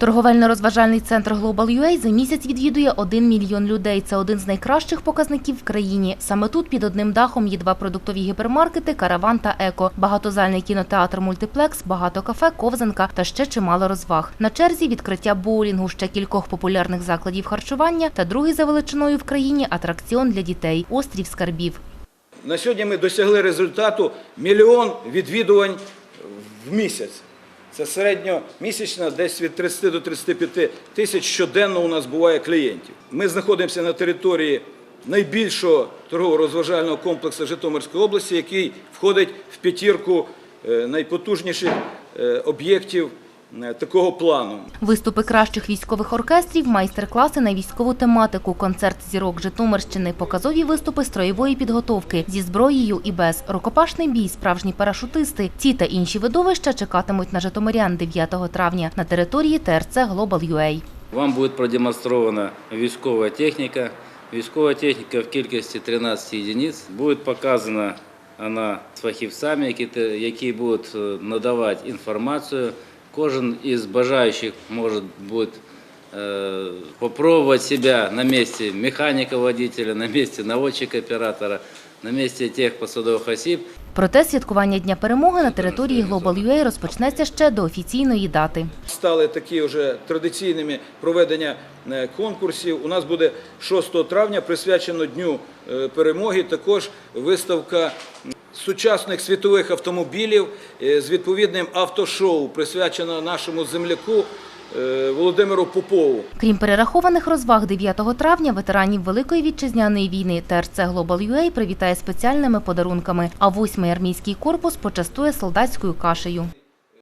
Торговельно-розважальний центр Global UA за місяць відвідує 1 мільйон людей. Це один з найкращих показників в країні. Саме тут під одним дахом є два продуктові гіпермаркети Караван та Еко, багатозальний кінотеатр Мультиплекс, багато кафе, ковзанка та ще чимало розваг. На черзі відкриття боулінгу, ще кількох популярних закладів харчування та другий за величиною в країні атракціон для дітей острів скарбів. На сьогодні ми досягли результату мільйон відвідувань в місяць. Це середньомісячно десь від 30 до 35 тисяч щоденно у нас буває клієнтів. Ми знаходимося на території найбільшого торгово-розважального комплексу Житомирської області, який входить в п'ятірку е, найпотужніших е, об'єктів такого плану. Виступи кращих військових оркестрів, майстер-класи на військову тематику, концерт зірок Житомирщини, показові виступи строєвої підготовки зі зброєю і без, рукопашний бій, справжні парашутисти. Ці та інші видовища чекатимуть на житомирян 9 травня на території ТРЦ Global UA. Вам буде продемонстрована військова техніка. Військова техніка в кількості 13 одиниць. Буде показана вона фахівцями, які, які будуть е, надавати інформацію. Кожен із бажаючих може буде е, попробовать себя на месте механика-водителя, на месте наводчика-оператора, на месте тех посадовых осіб, Проте святкування Дня перемоги на території Global UA розпочнеться ще до офіційної дати. стали такі вже традиційними проведення е, конкурсів. У нас буде 6 травня присвячено Дню е, перемоги. Також виставка сучасних світових автомобілів е, з відповідним автошоу, присвячено нашому земляку е, Володимиру Попову. Крім перерахованих розваг 9 травня, ветеранів Великої вітчизняної війни ТРЦ Global UA привітає спеціальними подарунками, а 8-й армійський корпус почастує солдатською кашею.